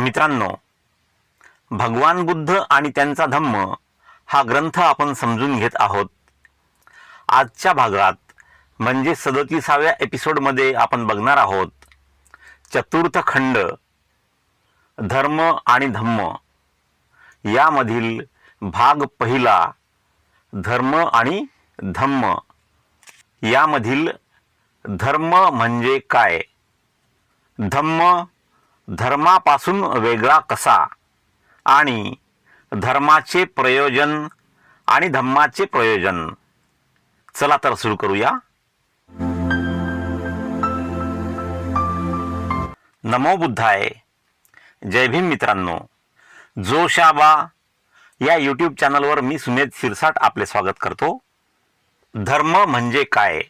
मित्रांनो भगवान बुद्ध आणि त्यांचा धम्म हा ग्रंथ आपण समजून घेत आहोत. आजच्या भागात म्हणजे सदतीसाव्या एपिसोडमध्ये आपण बघणार आहोत चतुर्थ खंड धर्म आणि धम्म. यामधील भाग पहिला धर्म आणि धम्म. यामधील धर्म म्हणजे काय? धम्म धर्मापासून वेगळा कसा? आणि धर्माचे प्रयोजन आणि धम्माचे प्रयोजन. चला तर सुरू करूया. नमो बुद्धाय. जय भीम मित्रांनो. जोशाबा या यूट्यूब चॅनलवर मी सुमेध शिरसाट आपले स्वागत करतो. धर्म म्हणजे काय?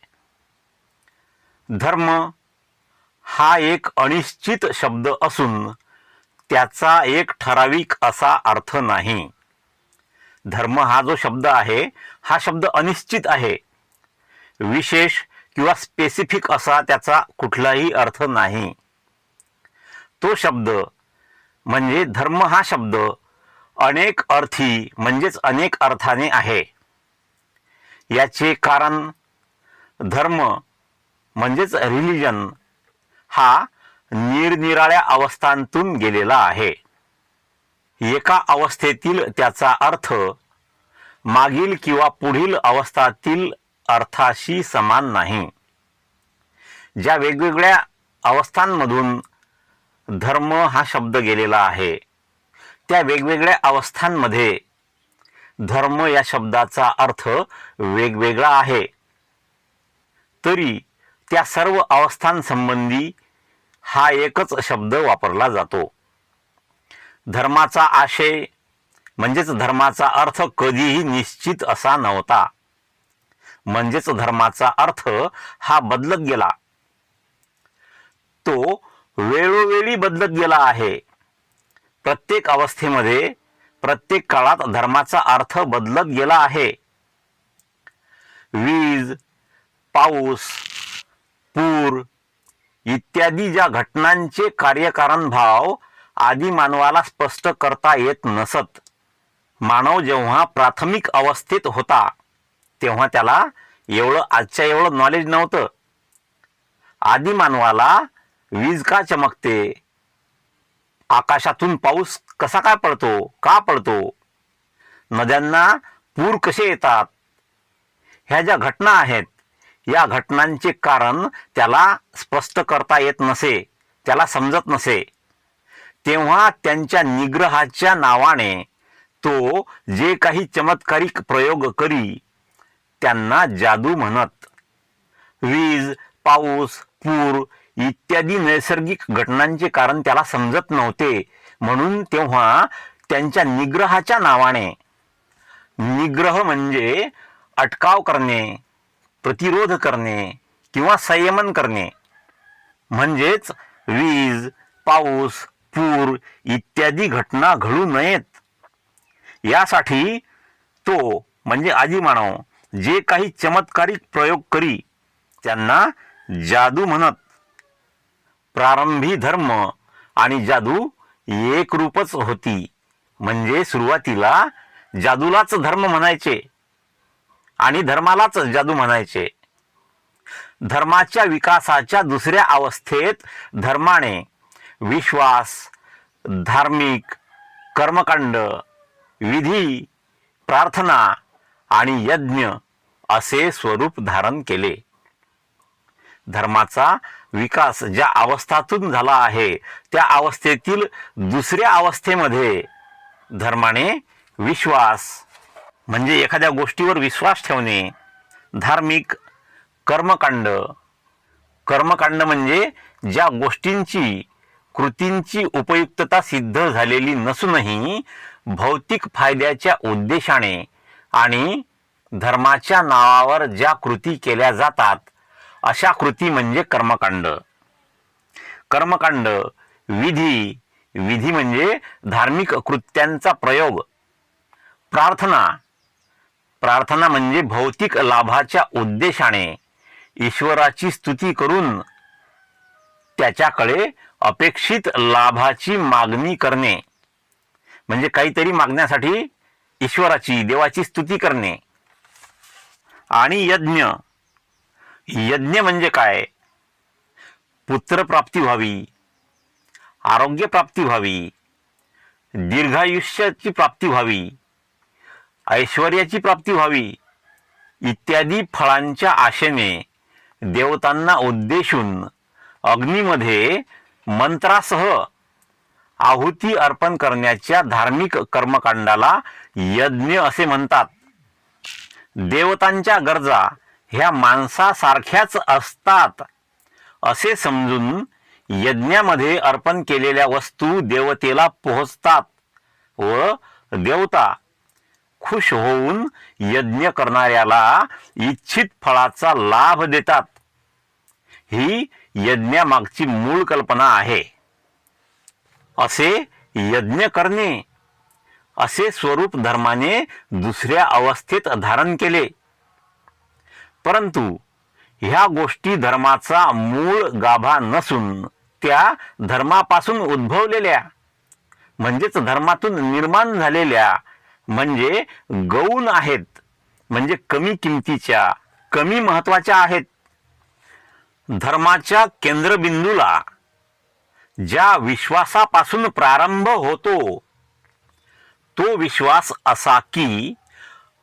धर्म हा एक अनिश्चित शब्द असून त्याचा एक ठराविक असा अर्थ नाही. धर्म हा जो शब्द आहे हा शब्द अनिश्चित आहे. विशेष किंवा स्पेसिफिक असा त्याचा कुठलाही अर्थ नाही. तो शब्द म्हणजे धर्म हा शब्द अनेक अर्थी म्हणजेच अनेक अर्थाने आहे. याचे कारण धर्म म्हणजेच रिलिजन हा निरनिराळ्या अवस्थांतून गेलेला आहे. एका अवस्थेतील त्याचा अर्थ मागील किंवा पुढील अवस्थातील अर्थाशी समान नाही. ज्या वेगवेगळ्या अवस्थांमधून धर्म हा शब्द गेलेला आहे त्या वेगवेगळ्या अवस्थांमध्ये धर्म या शब्दाचा अर्थ वेगवेगळा आहे. तरी त्या सर्व अवस्थांसंबंधी हा एकच शब्द वापरला जातो. धर्माचा आशय म्हणजेच धर्माचा अर्थ कधीही निश्चित असा नव्हता. म्हणजेच धर्माचा अर्थ हा बदलत गेला. तो वेळोवेळी बदलत गेला आहे. प्रत्येक अवस्थेमध्ये प्रत्येक काळात धर्माचा अर्थ बदलत गेला आहे. वीज पाऊस पूर इत्यादी ज्या घटनांचे कार्यकारण भाव आदी मानवाला स्पष्ट करता येत नसत. मानव जेव्हा प्राथमिक अवस्थेत होता तेव्हा त्याला एवढं आजच्या एवढं नॉलेज नव्हतं. आदी मानवाला वीज का चमकते? आकाशातून पाऊस कसा काय पडतो? का पडतो? नद्यांना पूर कसे येतात? ह्या ज्या घटना आहेत या घटनांचे कारण त्याला स्पष्ट करता येत नसे त्याला समजत नसे. तेव्हा त्यांच्या निग्रहाच्या नावाने तो जे काही चमत्कारिक प्रयोग करी त्यांना जादू म्हणत. वीज पाऊस पूर इत्यादी नैसर्गिक घटनांचे कारण त्याला समजत नव्हते. म्हणून तेव्हा त्यांच्या निग्रहाच्या नावाने निग्रह म्हणजे अटकाव करणे प्रतिरोध करणे किंवा संयमन करणे. म्हणजेच वीज पाऊस पूर इत्यादी घटना घडू नयेत. यासाठी तो म्हणजे आजी मानव जे काही चमत्कारिक प्रयोग करी त्यांना जादू म्हणत. प्रारंभी धर्म आणि जादू एक रूपच होती. म्हणजे सुरुवातीला जादूलाच धर्म म्हणायचे. आणि धर्मालाच जादू म्हणायचे. धर्माच्या विकासाच्या दुसऱ्या अवस्थेत धर्माने विश्वास धार्मिक कर्मकांड विधी प्रार्थना आणि यज्ञ असे स्वरूप धारण केले. धर्माचा विकास ज्या अवस्थातून झाला आहे त्या अवस्थेतील दुसऱ्या अवस्थेमध्ये धर्माने विश्वास म्हणजे एखाद्या गोष्टीवर विश्वास ठेवणे धार्मिक कर्मकांड. कर्मकांड म्हणजे ज्या गोष्टींची कृतींची उपयुक्तता सिद्ध झालेली नसूनही भौतिक फायद्याच्या उद्देशाने आणि धर्माच्या नावावर ज्या कृती केल्या जातात अशा कृती म्हणजे कर्मकांड. कर्मकांड विधी विधी म्हणजे धार्मिक कृत्यांचा प्रयोग. प्रार्थना प्रार्थना म्हणजे भौतिक लाभाच्या उद्देशाने ईश्वराची स्तुती करून त्याच्याकडे अपेक्षित लाभाची मागणी करणे. म्हणजे काहीतरी मागण्यासाठी ईश्वराची देवाची स्तुती करणे. आणि यज्ञ. यज्ञ म्हणजे काय? पुत्रप्राप्ती व्हावी आरोग्य प्राप्ती व्हावी दीर्घायुष्याची प्राप्ती व्हावी ऐश्वर्याची प्राप्ती व्हावी इत्यादी फळांच्या आशेने देवतांना उद्देशून अग्नीमध्ये मंत्रासह आहुती अर्पण करण्याच्या धार्मिक कर्मकांडाला यज्ञ असे म्हणतात. देवतांच्या गरजा ह्या माणसासारख्याच असतात असे समजून यज्ञामध्ये अर्पण केलेल्या वस्तू देवतेला पोहोचतात व देवता खुश होऊन यज्ञ करणाऱ्याला इच्छित फळाचा लाभ देतात. ही यज्ञामागची मूळ कल्पना आहे. असे यज्ञ करणे असे स्वरूप धर्माने दुसऱ्या अवस्थेत धारण केले. परंतु ह्या गोष्टी धर्माचा मूळ गाभा नसून त्या धर्मापासून उद्भवलेल्या म्हणजेच धर्मातून निर्माण झालेल्या म्हणजे गौण आहेत. म्हणजे कमी किमतीच्या कमी महत्त्वाच्या आहेत. धर्माच्या केंद्रबिंदूला ज्या विश्वासापासून प्रारंभ होतो तो विश्वास असा की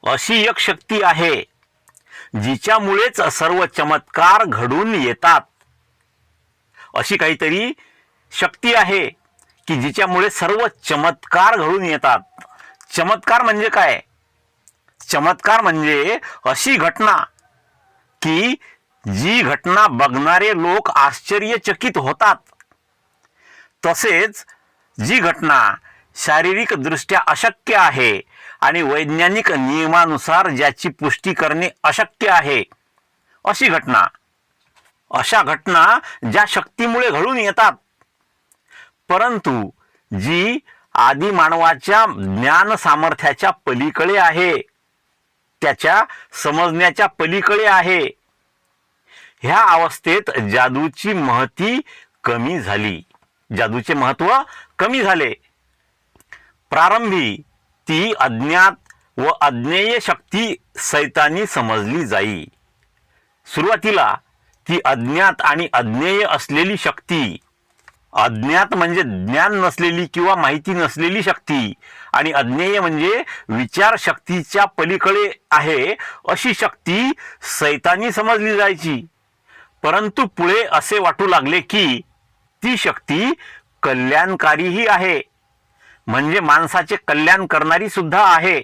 अशी एक शक्ती आहे जिच्यामुळेच सर्व चमत्कार घडून येतात. अशी काहीतरी शक्ती आहे की जिच्यामुळे सर्व चमत्कार घडून येतात. चमत्कार म्हणजे काय? चमत्कार म्हणजे अशी घटना की जी घटना बघणारे लोक आश्चर्यचकित होतात. तसेच जी घटना शारीरिक दृष्ट्या अशक्य आहे आणि वैज्ञानिक नियमानुसार ज्याची पुष्टी करणे अशक्य आहे. अशी घटना. अशा घटना ज्या शक्तीमुळे घडून येतात. परंतु जी आदी मानवाच्या ज्ञान सामर्थ्याच्या पलीकडे आहे. त्याच्या समजण्याच्या पलीकडे आहे. ह्या अवस्थेत जादूची महती कमी झाली. जादूचे महत्त्व कमी झाले. प्रारंभी ती अज्ञात व अज्ञेय शक्ती सैतानी समजली जाई. सुरुवातीला ती अज्ञात आणि अज्ञेय असलेली शक्ती अज्ञात म्हणजे ज्ञान नसलेली किंवा माहिती नसलेली शक्ती. आणि अज्ञेय म्हणजे विचार शक्तीच्या पलीकडे आहे अशी शक्ती सैतानी समजली जायची. परंतु पुढे असे वाटू लागले की ती शक्ती कल्याणकारीही आहे. म्हणजे माणसाचे कल्याण करणारी सुद्धा आहे.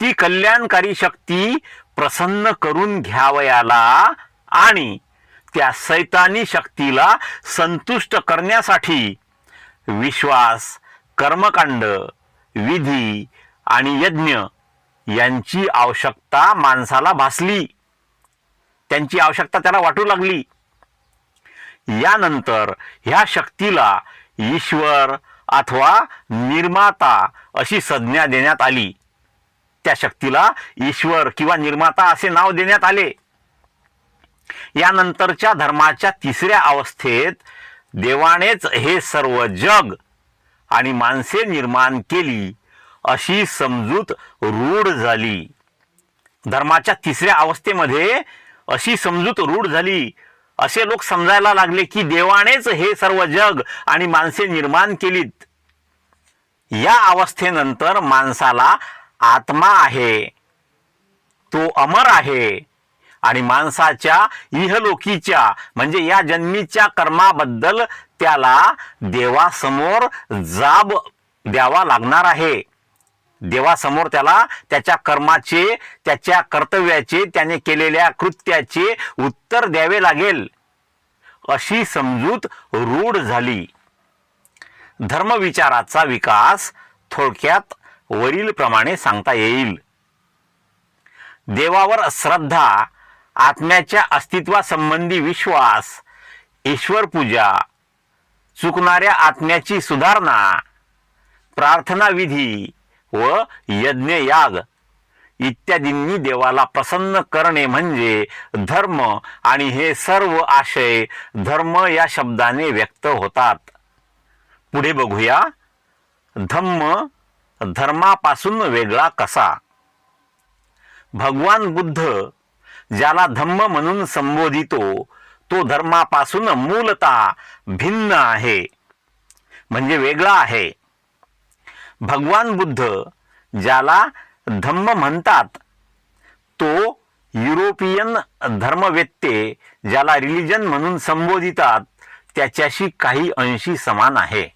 ती कल्याणकारी शक्ती प्रसन्न करून घ्यावयाला आणि त्या सैतानी शक्तीला संतुष्ट करण्यासाठी विश्वास कर्मकांड विधी आणि यज्ञ यांची आवश्यकता माणसाला भासली. त्यांची आवश्यकता त्याला वाटू लागली. यानंतर ह्या शक्तीला ईश्वर अथवा निर्माता अशी संज्ञा देण्यात आली. त्या शक्तीला ईश्वर किंवा निर्माता असे नाव देण्यात आले. यानंतरच्या धर्माच्या तिसऱ्या अवस्थेत देवानेच हे सर्व जग आणि माणसे निर्माण केली अशी समजूत रूढ झाली. धर्माच्या तिसऱ्या अवस्थेमध्ये अशी समजूत रूढ झाली. असे लोक समजायला लागले की देवानेच हे सर्व जग आणि माणसे निर्माण केलीत. या अवस्थेनंतर माणसाला आत्मा आहे. तो अमर आहे. आणि माणसाच्या इहलोकीच्या म्हणजे या जन्मीच्या कर्माबद्दल त्याला देवासमोर जाब द्यावा लागणार आहे. देवासमोर त्याला त्याच्या कर्माचे त्याच्या कर्तव्याचे त्याने केलेल्या कृत्याचे उत्तर द्यावे लागेल. अशी समजूत रूढ झाली. धर्मविचाराचा विकास थोडक्यात वरीलप्रमाणे सांगता येईल. देवावर श्रद्धा आत्म्याच्या अस्तित्वासंबंधी विश्वास ईश्वर पूजा चुकणाऱ्या आत्म्याची सुधारणा प्रार्थना विधी व यज्ञ याग इत्यादींनी देवाला प्रसन्न करणे म्हणजे धर्म आणि हे सर्व आशय धर्म या शब्दाने व्यक्त होतात. पुढे बघूया. धम्म धर्मापासून वेगळा कसा? भगवान बुद्ध ज्याला धम्म म्हणून संबोधितो तो धर्मापासून मूलतः भिन्न आहे. म्हणजे वेगळा आहे. भगवान बुद्ध ज्याला धम्म म्हणतात तो युरोपियन धर्मवेत्ते ज्याला रिलिजन म्हणून संबोधितात त्याच्याशी काही अंशी समान आहे.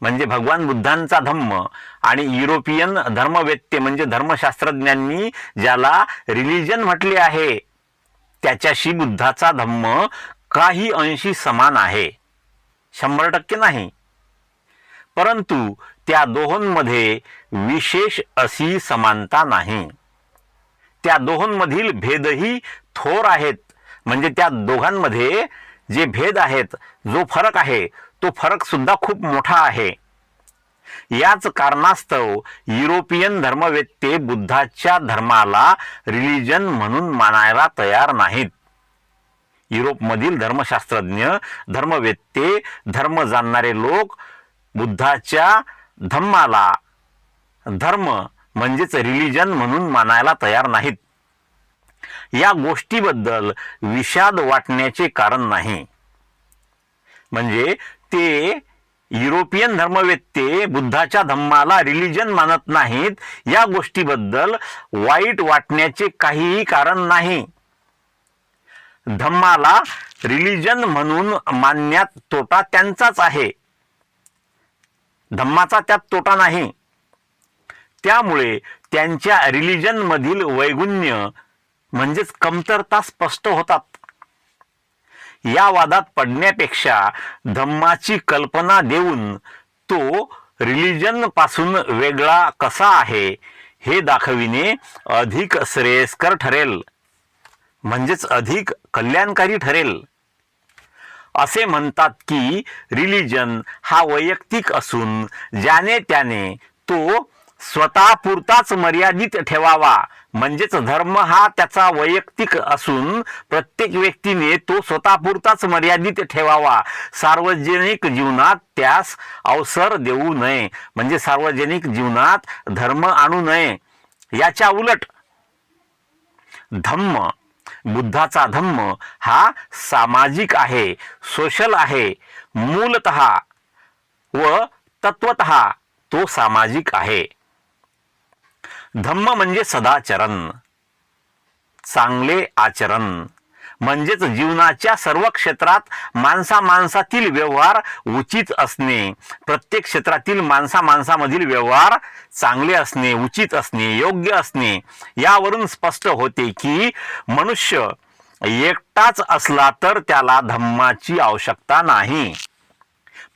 म्हणजे भगवान बुद्धांचा धम्म आणि युरोपियन धर्मवेत्ते म्हणजे धर्मशास्त्रज्ञांनी ज्याला रिलिजन म्हटले आहे त्याच्याशी बुद्धाचा धम्म काही अंशी समान आहे. शंभर टक्के नाही. परंतु त्या दोहोंमध्ये विशेष अशी समानता नाही. त्या दोहोंमधील भेदही थोर आहेत. म्हणजे त्या दोघांमध्ये जे भेद आहेत जो फरक आहे तो फरक सुद्धा खूप मोठा आहे. याच कारणास्तव युरोपियन धर्मवेत्ते बुद्धाच्या धर्माला रिलिजन म्हणून मानायला तयार नाहीत. युरोपमधील धर्मशास्त्रज्ञ धर्मवेत्ते धर्म जाणणारे लोक बुद्धाच्या धम्माला धर्म म्हणजेच रिलिजन म्हणून मानायला तयार नाहीत. या गोष्टीबद्दल विषाद वाटण्याचे कारण नाही. म्हणजे ते युरोपियन धर्मवेत्ते बुद्धाच्या धम्माला रिलिजन मानत नाहीत या गोष्टीबद्दल वाईट वाटण्याचे काहीही कारण नाही. धम्माला रिलिजन म्हणून मानण्यात तोटा त्यांचाच आहे. धम्माचा त्यात तोटा नाही. त्यामुळे त्यांच्या रिलिजन मधील वैगुण्य म्हणजेच कमतरता स्पष्ट होतात. या वादात पडण्यापेक्षा धम्माची कल्पना देऊन तो रिलिजनपासून वेगळा कसा आहे हे दाखविणे अधिक श्रेयस्कर ठरेल. म्हणजेच अधिक कल्याणकारी ठरेल. असे म्हणतात की रिलिजन हा वैयक्तिक असून ज्याने त्याने तो स्वतःपुरताच मर्यादित ठेवावा म्हणजेच धर्म हा त्याचा वैयक्तिक असून प्रत्येक व्यक्तीने तो स्वतःपुरताच मर्यादित ठेवावा. सार्वजनिक जीवनात त्यास अवसर देऊ नये. म्हणजे सार्वजनिक जीवनात धर्म आणू नये. याच्या उलट धम्म बुद्धाचा धम्म हा सामाजिक आहे सोशल आहे मूलत व तत्वत तो सामाजिक आहे. धम्म म्हणजे सदाचरण. चांगले आचरण म्हणजेच जीवनाच्या सर्व क्षेत्रात माणसा माणसातील व्यवहार उचित असणे. प्रत्येक क्षेत्रातील माणसा माणसामधील व्यवहार चांगले असणे उचित असणे योग्य असणे यावरून स्पष्ट होते की मनुष्य एकटाच असला तर त्याला धम्माची आवश्यकता नाही.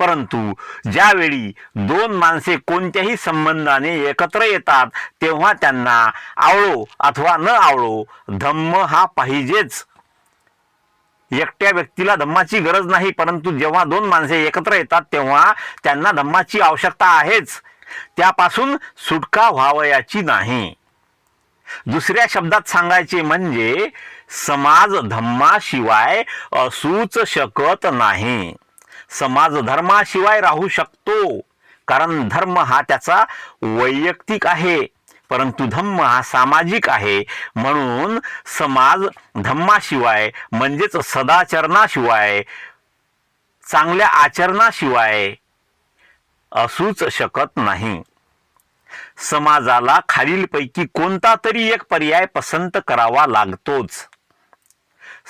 परंतु ज्यावेळी दोन माणसे कोणत्याही संबंधाने एकत्र येतात तेव्हा त्यांना आवळो अथवा न आवळो धम्म हा पाहिजेच. एकट्या व्यक्तीला धम्माची गरज नाही परंतु जेव्हा दोन माणसे एकत्र येतात तेव्हा त्यांना धम्माची आवश्यकता आहेच. त्यापासून सुटका व्हावयाची नाही. दुसऱ्या शब्दात सांगायचे म्हणजे समाज धम्माशिवाय असूच शकत नाही. समाज धर्माशिवाय राहू शकतो. कारण धर्म हा त्याचा वैयक्तिक आहे. परंतु धम्म हा सामाजिक आहे. म्हणून समाज धम्माशिवाय म्हणजेच सदाचरणाशिवाय चांगल्या आचरणाशिवाय असूच शकत नाही. समाजाला खालीलपैकी कोणता तरी एक पर्याय पसंत करावा लागतोच.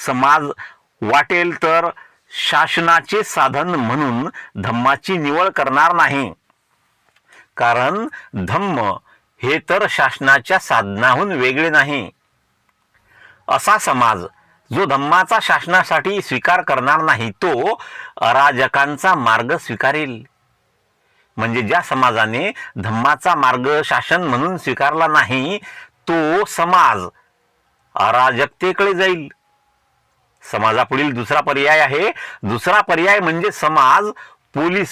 समाज वाटेल तर शासनाचे साधन म्हणून धम्माची निवड करणार नाही. कारण धम्म हे तर शासनाच्या साधनाहून वेगळे नाही. असा समाज जो धम्माचा शासनासाठी स्वीकार करणार नाही तो अराजकांचा मार्ग स्वीकारेल. म्हणजे ज्या समाजाने धम्माचा मार्ग शासन म्हणून स्वीकारला नाही तो समाज अराजकतेकडे जाईल. समाजापुढील दुसरा पर्याय आहे. दुसरा पर्याय म्हणजे समाज पोलीस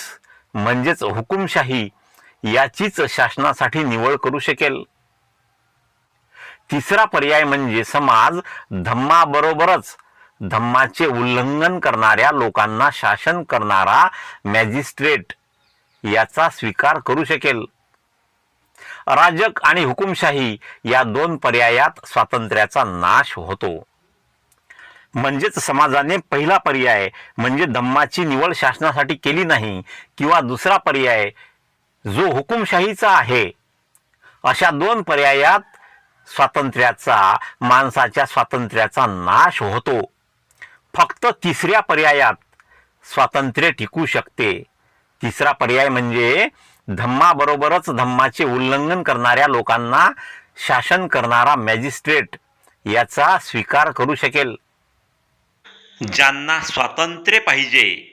म्हणजेच हुकुमशाही याचीच शासनासाठी निवड करू शकेल. तिसरा पर्याय म्हणजे समाज धम्माबरोबरच धम्माचे उल्लंघन करणाऱ्या लोकांना शासन करणारा मॅजिस्ट्रेट याचा स्वीकार करू शकेल. राजक आणि हुकुमशाही या दोन पर्यायात स्वातंत्र्याचा नाश होतो. म्हणजेच समाजाने पहिला पर्याय म्हणजे धम्माची निवड शासनासाठी केली नाही किंवा दुसरा पर्याय जो हुकुमशाहीचा आहे. अशा दोन पर्यायात स्वातंत्र्याचा माणसाच्या स्वातंत्र्याचा नाश होतो. फक्त तिसऱ्या पर्यायात स्वातंत्र्य टिकू शकते. तिसरा पर्याय म्हणजे धम्माबरोबरच धम्माचे उल्लंघन करणाऱ्या लोकांना शासन करणारा मॅजिस्ट्रेट याचा स्वीकार करू शकेल. ज्यांना स्वातंत्र्य पाहिजे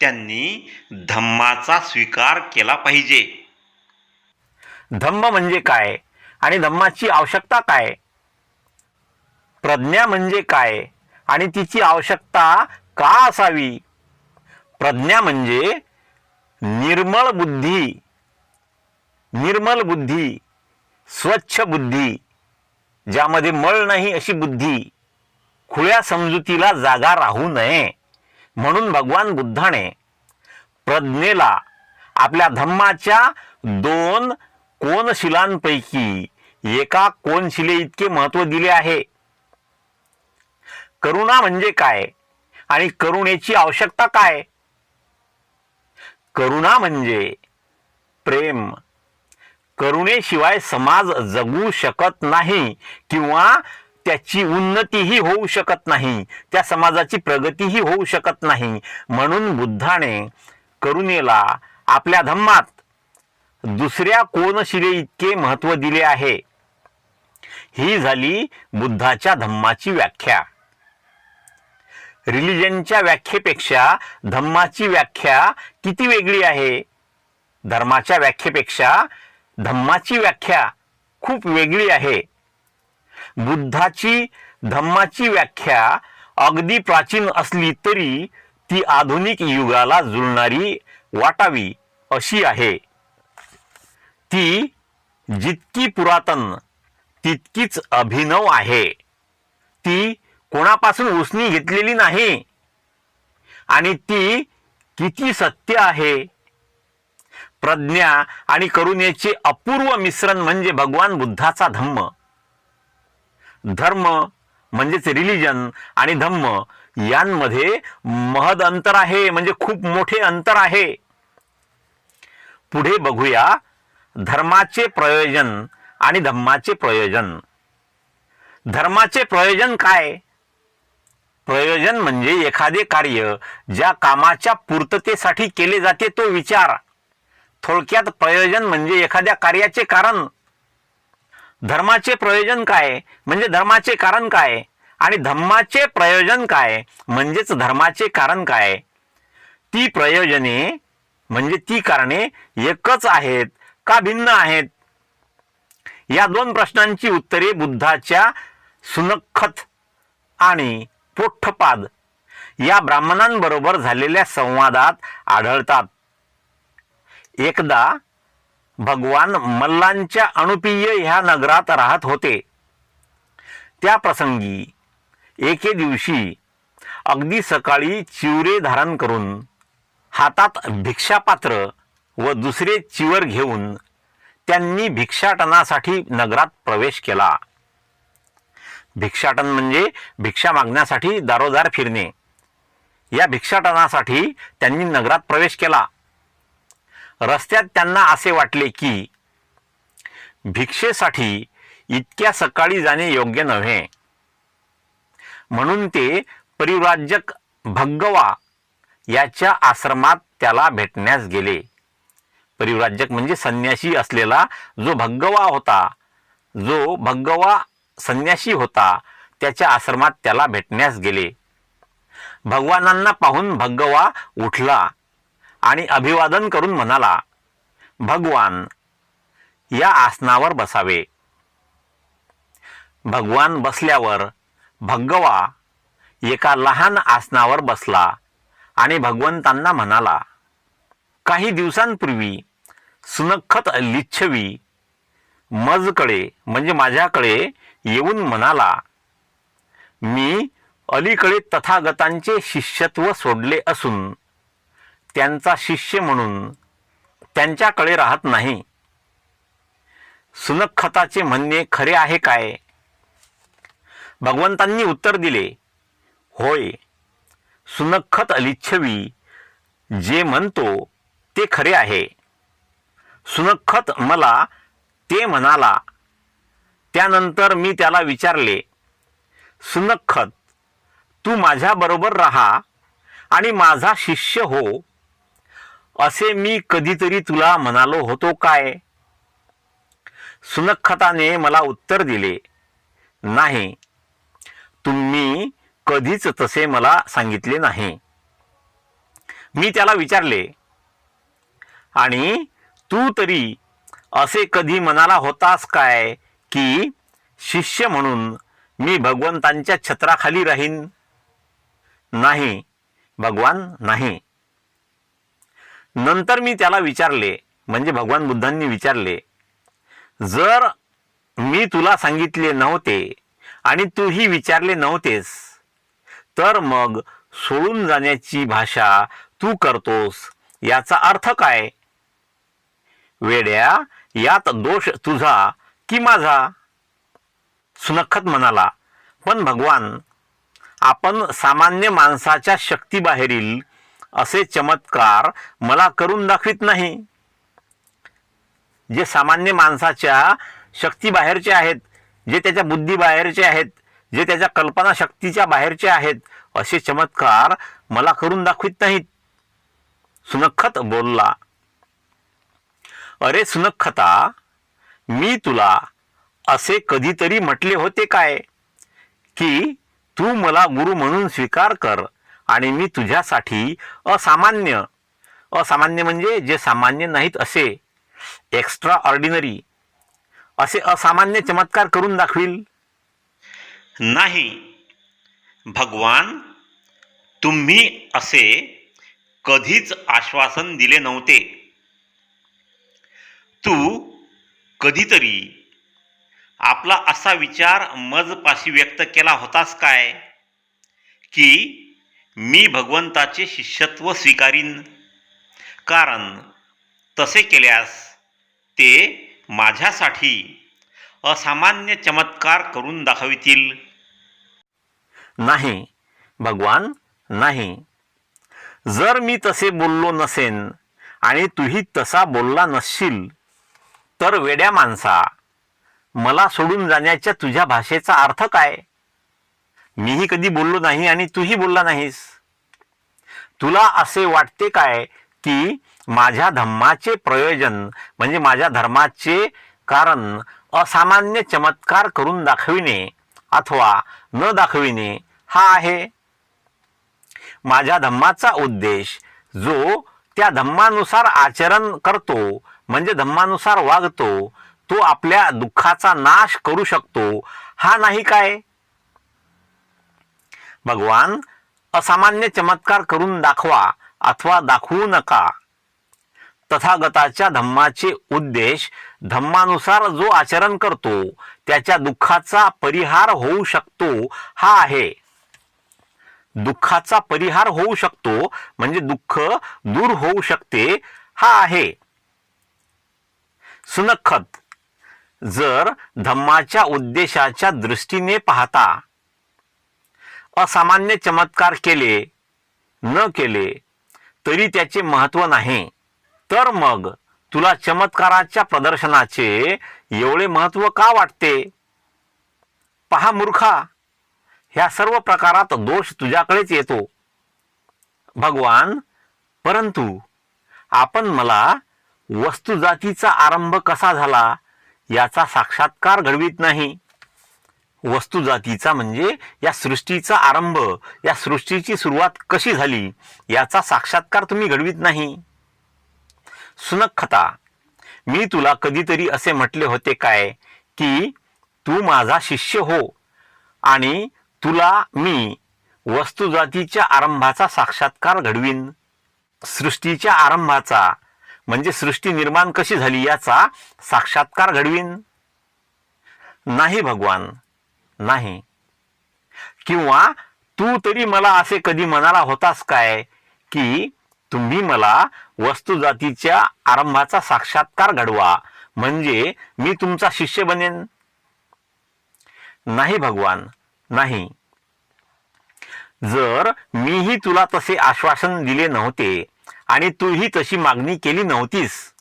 त्यांनी धम्माचा स्वीकार केला पाहिजे. धम्म म्हणजे काय आणि धम्माची आवश्यकता काय? प्रज्ञा म्हणजे काय आणि तिची आवश्यकता का असावी? प्रज्ञा म्हणजे निर्मळ बुद्धी. निर्मल बुद्धी स्वच्छ बुद्धी ज्यामध्ये मळ नाही अशी बुद्धी. खुळ्या समजुतीला जागा राहू नये. म्हणून भगवान बुद्धाने प्रज्ञेला आपल्या धम्माच्या दोन कोनशिलांपैकी एका कोनशिले इतके महत्त्व दिले आहे. करुणा म्हणजे काय? आणि करुणेची आवश्यकता काय? करुणा म्हणजे प्रेम. करुणेशिवाय समाज जगू शकत नाही किंवा त्याची उन्नतीही होऊ शकत नाही त्या समाजाची प्रगतीही होऊ शकत नाही. म्हणून बुद्धाने करुणेला आपल्या धम्मात दुसऱ्या कोनशिले इतके महत्त्व दिले आहे. ही झाली बुद्धाच्या धम्माची व्याख्या. रिलिजनच्या व्याख्येपेक्षा धम्माची व्याख्या किती वेगळी आहे? धर्माच्या व्याख्येपेक्षा धम्माची व्याख्या खूप वेगळी आहे. बुद्धाची धम्माची व्याख्या अगदी प्राचीन असली तरी ती आधुनिक युगाला जुळणारी वाटावी अशी आहे. ती जितकी पुरातन तितकीच अभिनव आहे. ती कोणापासून उसनी घेतलेली नाही. आणि ती किती सत्य आहे. प्रज्ञा आणि करुणेचे अपूर्व मिश्रण म्हणजे भगवान बुद्धाचा धम्म. धर्म म्हणजेच रिलिजन आणि धम्म यांमध्ये महद अंतर आहे म्हणजे खूप मोठे अंतर आहे. पुढे बघूया धर्माचे प्रयोजन आणि धम्माचे प्रयोजन. धर्माचे प्रयोजन काय? प्रयोजन म्हणजे एखादे कार्य ज्या कामाच्या पूर्ततेसाठी केले जाते तो विचार. थोडक्यात प्रयोजन म्हणजे एखाद्या कार्याचे कारण. धर्माचे प्रयोजन काय? म्हणजे धर्माचे कारण काय? आणि धम्माचे प्रयोजन काय? म्हणजेच धर्माचे कारण काय? ती प्रयोजने म्हणजे ती कारणे एकच आहेत का भिन्न आहेत? या दोन प्रश्नांची उत्तरे बुद्धाच्या सुनखत आणि पोठ्ठपाद या ब्राह्मणांबरोबर झालेल्या संवादात आढळतात. एकदा भगवान मल्लांच्या अणुपीय ह्या नगरात राहत होते. त्या प्रसंगी एके दिवशी अगदी सकाळी चिवरे धारण करून हातात भिक्षापात्र व दुसरे चिवर घेऊन त्यांनी भिक्षाटनासाठी नगरात प्रवेश केला. भिक्षाटन म्हणजे भिक्षा मागण्यासाठी दारोदार फिरणे. या भिक्षाटनासाठी त्यांनी नगरात प्रवेश केला. रस्त्यात त्यांना असे वाटले की भिक्षेसाठी इतक्या सकाळी जाणे योग्य नव्हे. म्हणून ते परिव्राजक भगवा याच्या आश्रमात त्याला भेटण्यास गेले. परिव्राजक म्हणजे संन्यासी असलेला जो भगवा होता जो भगवा संन्यासी होता त्याच्या आश्रमात त्याला भेटण्यास गेले. भगवानांना पाहून भगवा उठला. आणि अभिवादन करून म्हणाला भगवान या आसनावर बसावे. भगवान बसल्यावर भगवा एका लहान आसनावर बसला आणि भगवंतांना म्हणाला काही दिवसांपूर्वी सुनखत लिच्छवी मजकडे म्हणजे माझ्याकडे येऊन म्हणाला मी अलीकडे तथागतांचे शिष्यत्व सोडले असून त्यांचा शिष्य म्हणून त्यांच्याकडे राहत नाही. सुनखताचे म्हणणे खरे आहे काय? भगवंतांनी उत्तर दिले होय सुनखत अलिच्छवी जे म्हणतो ते खरे आहे. सुनखत मला ते म्हणाला. त्यानंतर मी त्याला विचारले सुनखत तू माझ्याबरोबर राहा आणि माझा शिष्य हो. असे मी कधीतरी तुला म्हणालो होतो काय? सुनखताने मला उत्तर दिले नाही तुम्ही कधीच तसे मला सांगितले नाही. मी त्याला विचारले आणि तू तरी असे कधी म्हणाला होतास काय की शिष्य म्हणून मी भगवंतांच्या छत्राखाली राहीन? नाही भगवान नाही. नंतर मी त्याला विचारले म्हणजे भगवान बुद्धांनी विचारले जर मी तुला सांगितले नव्हते आणि तूही विचारले नव्हतेस तर मग सोडून जाण्याची भाषा तू करतोस याचा अर्थ काय? वेड्या यात दोष तुझा की माझा? सुनखत म्हणाला पण भगवान आपण सामान्य माणसाच्या शक्तीबाहेरील असे चमत्कार मला करून दाखवित नाही. जे सामान्य माणसाच्या शक्तीबाहेरचे आहेत जे त्याच्या बुद्धीबाहेरचे आहेत जे त्याच्या कल्पना शक्तीच्या बाहेरचे आहेत असे चमत्कार मला करून दाखवित नाहीत. सुनखत बोलला अरे सुनखता मी तुला असे कधीतरी म्हटले होते काय? की तू मला गुरु म्हणून स्वीकार कर. आणि मी तुझ्यासाठी असामान्य. असामान्य म्हणजे जे सामान्य नाहीत असे. एक्स्ट्रा ऑर्डिनरी असे असामान्य चमत्कार करून दाखवील. नाही. भगवान तुम्ही असे कधीच आश्वासन दिले नव्हते. तू कधीतरी आपला असा विचार मजपाशी व्यक्त केला होतास काय? की मी भगवंताचे शिष्यत्व स्वीकारीन. कारण तसे केल्यास ते माझ्यासाठी असामान्य चमत्कार करून दाखवितील. नाही भगवान नाही. जर मी तसे बोललो नसेन आणि तूही तसा बोलला नसशील तर वेड्या माणसा मला सोडून जाण्याच्या तुझ्या भाषेचा अर्थ काय? मीही कधी बोललो नाही आणि तूही बोलला नाहीस. तुला असे वाटते काय की माझ्या धम्माचे प्रयोजन म्हणजे माझ्या धर्माचे कारण असामान्य चमत्कार करून दाखविणे अथवा न दाखविणे हा आहे. माझ्या धम्माचा उद्देश जो त्या धम्मानुसार आचरण करतो म्हणजे धम्मानुसार वागतो तो आपल्या दुःखाचा नाश करू शकतो हा नाही काय? भगवान असामान्य चमत्कार करून दाखवा अथवा दाखवू नका. तथागताच्या धम्माचे उद्देश धम्मानुसार जो आचरण करतो त्याच्या दुःखाचा परिहार होऊ शकतो हा आहे. दुःखाचा परिहार होऊ शकतो म्हणजे दुःख दूर होऊ शकते हा आहे. सुनखत जर धम्माच्या उद्देशाच्या दृष्टीने पाहता असामान्य चमत्कार केले न केले तरी त्याचे महत्त्व नाही. तर मग तुला चमत्काराच्या प्रदर्शनाचे एवढे महत्त्व का वाटते? पहा मूर्खा ह्या सर्व प्रकारात दोष तुझ्याकडेच येतो. भगवान परंतु आपण मला वस्तुजातीचा आरंभ कसा झाला याचा साक्षात्कार घडवीत नाही. वस्तुजातीचा म्हणजे या सृष्टीचा आरंभ या सृष्टीची सुरुवात कशी झाली याचा साक्षात्कार तुम्ही घडवीत नाही. सुनखता मी तुला कधीतरी असे म्हटले होते काय की तू माझा शिष्य हो आणि तुला मी वस्तुजातीच्या आरंभाचा साक्षात्कार घडवीन. सृष्टीच्या आरंभाचा म्हणजे सृष्टी निर्माण कशी झाली याचा साक्षात्कार घडवीन. नाही भगवान नाही. किंवा तू तरी मला असे कधी म्हणाला होतास काय की तुम्ही मला वस्तुजातीच्या आरंभाचा साक्षात्कार घडवा म्हणजे मी तुमचा शिष्य बनेन? नाही भगवान नाही. जर मीही तुला तसे आश्वासन दिले नव्हते आणि तूही तशी मागणी केली नव्हतीस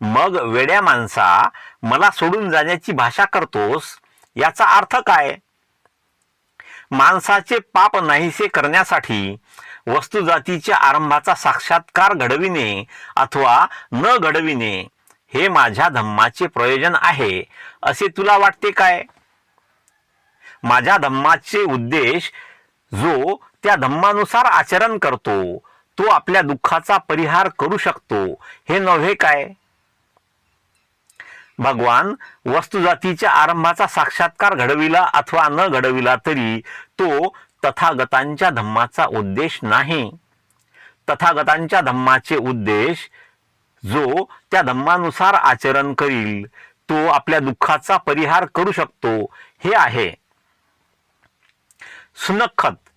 मग वेड्या माणसा मला सोडून जाण्याची भाषा करतोस याचा अर्थ काय? माणसाचे पाप नाहीसे करण्यासाठी वस्तुजातीच्या आरंभाचा साक्षात्कार घडविणे अथवा न घडविणे हे माझ्या धम्माचे प्रयोजन आहे. असे तुला वाटते काय? माझ्या धम्माचे उद्देश जो त्या धम्मानुसार आचरण करतो तो आपल्या दुःखाचा परिहार करू शकतो. हे नव्हे काय? भगवान वस्तुजातीच्या आरंभाचा साक्षात्कार घडविला अथवा न घडविला तरी तो तथागतांच्या धम्माचा उद्देश नाही. तथागतांच्या धम्माचे उद्देश जो त्या धम्मानुसार आचरण करील तो आपल्या दुःखाचा परिहार करू शकतो हे आहे. सुनखत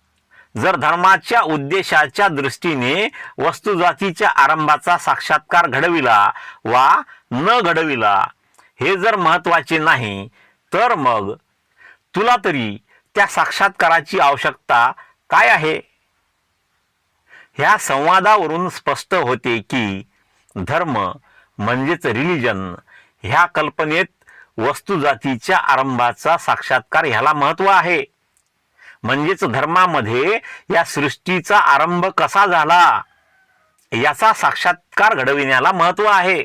जर धर्माच्या उद्देशाच्या दृष्टीने वस्तुजातीच्या आरंभाचा साक्षात्कार घडविला वा न घडविला हे जर महत्त्वाचे नाही तर मग तुला तरी त्या साक्षात्काराची आवश्यकता काय आहे? ह्या संवादावरून स्पष्ट होते की धर्म म्हणजेच रिलिजन ह्या कल्पनेत वस्तुजातीच्या आरंभाचा साक्षात्कार ह्याला महत्त्व आहे. म्हणजेच धर्मामध्ये या सृष्टीचा आरंभ कसा झाला? याचा साक्षात्कार घडविण्याला महत्त्व आहे.